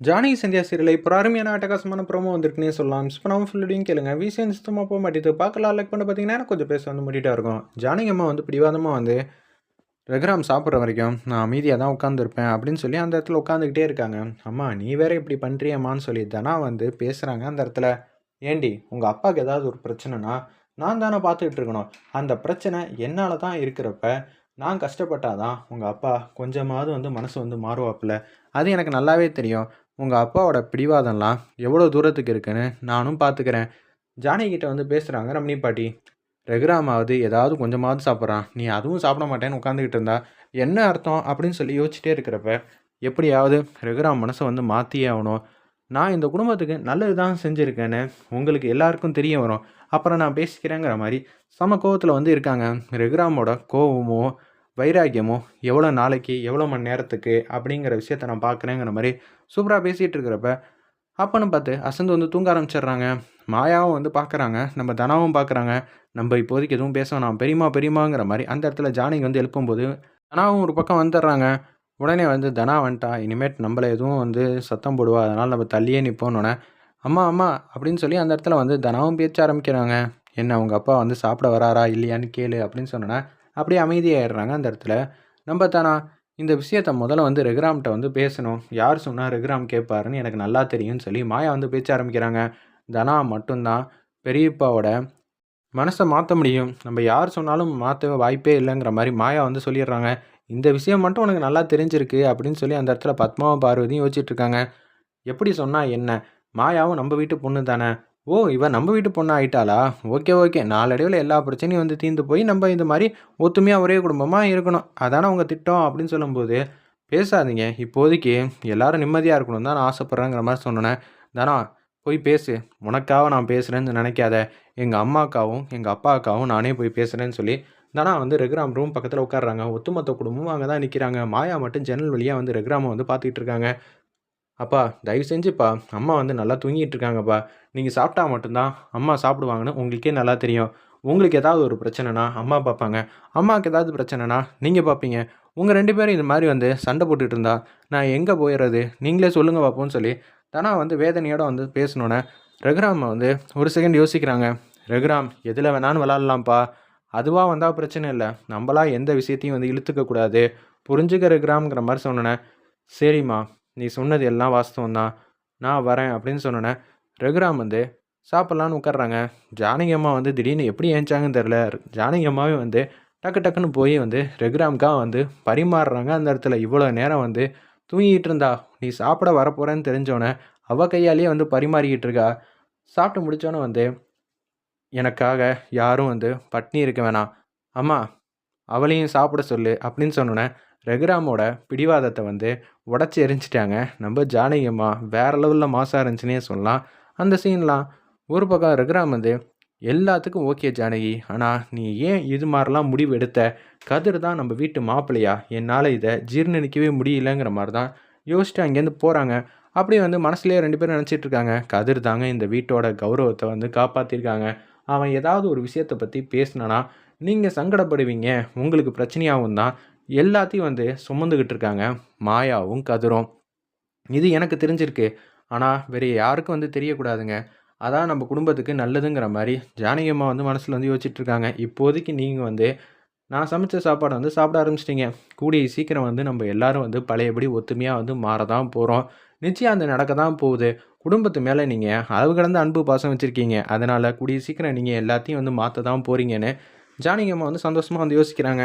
ஜானகி சந்தியா சீரியலை இப்போ அருமையான அட்டகாசமான ப்ரோமோ வந்திருக்குன்னே சொல்லலாம். இப்போ நம்ம ஃபுல்லடியும் கேளுங்க. விசிஎன் சுத்தமாக போக மாட்டேது. பார்க்கலாம். லைக் பண்ண பார்த்தீங்கன்னா கொஞ்சம் பேச வந்து முடிட்டா இருக்கும். ஜானகி அம்மா வந்து பிடிவாதமாக வந்து ரகுராம் சாப்பிட்ற வரைக்கும் நான் அமைதியாக தான் உட்காந்துருப்பேன் அப்படின்னு சொல்லி அந்த இடத்துல உட்காந்துக்கிட்டே இருக்காங்க. அம்மா நீ வேற இப்படி பண்ணுறியம்மான்னு சொல்லி தானா வந்து பேசுகிறாங்க அந்த இடத்துல. ஏண்டி உங்கள் அப்பாவுக்கு ஏதாவது ஒரு பிரச்சனைனா நான் தானே பார்த்துக்கிட்டு இருக்கணும். அந்த பிரச்சனை என்னால் தான் இருக்கிறப்ப நான் கஷ்டப்பட்டாதான் உங்கள் அப்பா கொஞ்சமாவது வந்து மனசு வந்து மாறுவாப்புல. அது எனக்கு நல்லாவே தெரியும். உங்கள் அப்பாவோட பிடிவாதம்லாம் எவ்வளோ தூரத்துக்கு இருக்குன்னு நானும் பார்த்துக்கிறேன் ஜானகிட்ட வந்து பேசுகிறாங்க ரமணி பாட்டி. ரகுராமாவது ஏதாவது கொஞ்சமாவது சாப்பிட்றான். நீ அதுவும் சாப்பிட மாட்டேன்னு உட்காந்துக்கிட்டு இருந்தா என்ன அர்த்தம் அப்படின்னு சொல்லி யோசிச்சுட்டே இருக்கிறப்ப எப்படியாவது ரகுராம் மனசை வந்து மாற்றியே ஆகணும். நான் இந்த குடும்பத்துக்கு நல்லது தான் செஞ்சுருக்கேன்னு உங்களுக்கு எல்லாருக்கும் தெரிய வரும். அப்புறம் நான் பேசிக்கிறேங்கிற மாதிரி சம கோவத்தில் வந்து இருக்காங்க. ரகுராமோட கோவமோ வைராக்கியமோ எவ்வளோ நாளைக்கு எவ்வளோ மணி நேரத்துக்கு அப்படிங்கிற விஷயத்த நான் பார்க்குறேங்கிற மாதிரி சூப்பராக பேசிகிட்டு இருக்கிறப்ப அப்பன்னு பார்த்து அசந்து வந்து தூங்க ஆரம்பிச்சிடுறாங்க. மாயாவும் வந்து பார்க்குறாங்க நம்ம தனாவும் பார்க்குறாங்க. நம்ம இப்போதைக்கு எதுவும் பேச வேணாம் பெரியமா பெரியமாங்கிற மாதிரி அந்த இடத்துல ஜானகி வந்து எழுப்பும்போது தனாவும் ஒரு பக்கம் வந்துடுறாங்க. உடனே வந்து தனா வந்துட்டா இனிமேட் நம்மளை எதுவும் வந்து சத்தம் போடுவா அதனால் நம்ம தள்ளியே நிற்போன்னொன்னே அம்மா அம்மா அப்படின்னு சொல்லி அந்த இடத்துல வந்து தனாவும் பேச்ச ஆரம்பிக்கிறாங்க. என்ன உங்கள் அப்பா வந்து சாப்பிட வராரா இல்லையான்னு கேளு அப்படின்னு சொன்னோன்னே அப்படியே அமைதியாகிடுறாங்க அந்த இடத்துல. நம்ம தானா இந்த விஷயத்த முதல்ல வந்து ரெகுராம்கிட்ட வந்து பேசணும். யார் சொன்னால் ரெகுராம் கேட்பாருன்னு எனக்கு நல்லா தெரியும்னு சொல்லி மாயா வந்து பேச்ச ஆரம்பிக்கிறாங்க. தனா மட்டும்தான். பெரியப்பாவோட மனசை மாற்ற முடியும். நம்ம யார் சொன்னாலும் மாற்ற வாய்ப்பே இல்லைங்கிற மாதிரி மாயா வந்து சொல்லிடுறாங்க. இந்த விஷயம் மட்டும் உனக்கு நல்லா தெரிஞ்சிருக்கு அப்படின்னு சொல்லி அந்த இடத்துல பத்மாவும் பார்வதியும் யோசிச்சுட்டு இருக்காங்க. எப்படி சொன்னால் என்ன? மாயாவும் நம்ம வீட்டு பொண்ணு தானே. ஓ இவ நம்ம வீட்டு பொண்ணு ஆயிட்டாளா? Okay okay. நாளடைவில் எல்லா பிரச்சனையும் வந்து தீர்ந்து போய் நம்ம இந்த மாதிரி ஒத்துமையாக ஒரே குடும்பமாக இருக்கணும். அதான உங்கள் திட்டம் அப்படின்னு சொல்லும்போது பேசாதீங்க. இப்போதைக்கு எல்லாரும் நிம்மதியாக இருக்கணும் தான் நான் ஆசைப்பட்றேங்கிற மாதிரி சொன்னேன். தானா? போய் பேசு. உனக்காக நான் பேசுகிறேன்னு நினைக்காத. எங்கள் அம்மாக்காவும் எங்கள் அப்பாவுக்காவும் நானே போய் பேசுகிறேன்னு சொல்லி தானா வந்து ரெகுராம் ரூம் பக்கத்தில் உட்காடுறாங்க ஒத்துமொத்த குடும்பமும் அங்கே தான் நிற்கிறாங்க மாயா மட்டும் ஜன்னல் வழியாக வந்து ரெகுராமை வந்து பார்த்துக்கிட்டு இருக்காங்க. அப்பா தயவு செஞ்சுப்பா. அம்மா வந்து நல்லா தூங்கிட்டு இருக்காங்கப்பா நீங்கள் சாப்பிட்டா மட்டும்தான் அம்மா சாப்பிடுவாங்கன்னு உங்களுக்கே நல்லா தெரியும். உங்களுக்கு ஏதாவது ஒரு பிரச்சனைனா அம்மா பார்ப்பாங்க. அம்மாவுக்கு ஏதாவது பிரச்சனைனா நீங்கள் பார்ப்பீங்க. உங்கள் ரெண்டு பேரும் இது மாதிரி வந்து சண்டை போட்டுட்டு இருந்தா நான் எங்கே போயிடுறது நீங்களே சொல்லுங்க பார்ப்போம்னு சொல்லி தனா வந்து வேதனையோட வந்து பேசணுன்னே ரகுராமை வந்து ஒரு செகண்ட் யோசிக்கிறாங்க. ரகுராம் எதில் வேணாலும் விளாட்லாம்ப்பா. அதுவாக வந்தால் பிரச்சனை இல்லை. நம்மளா எந்த விஷயத்தையும் வந்து இழுத்துக்கக்கூடாது புரிஞ்சுக்க ரகுராம்ங்கிற மாதிரி சொன்னேன் சரிம்மா. நீ சொன்னது எல்லாம் வாஸ்தவம் தான். நான் வரேன் அப்படின்னு சொன்னோன்னே ரகுராம் வந்து சாப்பிட்லான்னு உட்காடுறாங்க ஜானகி அம்மா வந்து திடீர்னு எப்படி ஏஞ்சாங்கன்னு தெரில ஜானகி அம்மாவே வந்து டக்கு டக்குன்னு போய் வந்து ரெகுராம்காக வந்து பரிமாறுறாங்க. அந்த இடத்துல இவ்வளோ நேரம் வந்து தூங்கிட்டு இருந்தா நீ சாப்பிட வரப்போகிறேன்னு தெரிஞ்சோன்னே அவள் கையாலேயே வந்து பரிமாறிக்கிட்டு இருக்கா. சாப்பிட்டு முடித்தோன்னே வந்து எனக்காக யாரும் வந்து பட்னி இருக்க வேணாம். அம்மா அவளையும் சாப்பிட சொல்லு அப்படின்னு சொன்னோன்னே ரகுராமோட பிடிவாதத்தை வந்து உடச்சி எரிஞ்சிட்டாங்க. நம்ம ஜானகியம்மா வேற வேறு லெவலில் மாசாக இருந்துச்சுன்னே சொல்லலாம். அந்த சீன்லாம் ஒரு பக்கம் ரகுராம் வந்து எல்லாத்துக்கும் ஓகே ஜானகி ஆனால் நீ ஏன் இது மாதிரிலாம் முடிவு எடுத்த? கதிர் தான் நம்ம வீட்டு மாப்பிள்ளையா? என்னால் இதை ஜீர்ணிக்கவே முடியலங்கிற மாதிரி தான் யோசிச்சுட்டு அங்கேருந்து போகிறாங்க அப்படியே வந்து மனசுலேயே ரெண்டு பேரும் நினச்சிட்டு இருக்காங்க. கதிர் தாங்க இந்த வீட்டோட கௌரவத்தை வந்து காப்பாற்றிருக்காங்க அவன் ஏதாவது ஒரு விஷயத்தை பற்றி பேசினானா நீங்கள் சங்கடப்படுவீங்க. உங்களுக்கு பிரச்சனையாகவும் தான் எல்லாத்தையும் வந்து சுமந்துக்கிட்டு இருக்காங்க மாயாவும் கதிரும். இது எனக்கு தெரிஞ்சிருக்கு. ஆனால் வேறு யாருக்கும் வந்து தெரியக்கூடாதுங்க. அதான் நம்ம குடும்பத்துக்கு நல்லதுங்கிற மாதிரி ஜானகி அம்மா வந்து மனசில் வந்து யோசிச்சுட்ருக்காங்க இப்போதைக்கு நீங்கள் வந்து நான் சமைச்ச சாப்பாடை வந்து சாப்பிட ஆரம்பிச்சிட்டிங்க. கூடிய சீக்கிரம் வந்து நம்ம எல்லாரும் வந்து பழையபடி ஒத்துமையாக வந்து மாற தான் போகிறோம் நிச்சயம் அந்த நடக்க தான் போகுது. குடும்பத்து மேலே நீங்கள் அளவு கடந்த அன்பு பாசம் வச்சுருக்கீங்க. அதனால் கூடிய சீக்கிரம் நீங்கள் எல்லாத்தையும் வந்து மாற்ற தான் போகிறீங்கன்னு ஜானகி அம்மா வந்து சந்தோஷமாக வந்து யோசிக்கிறாங்க.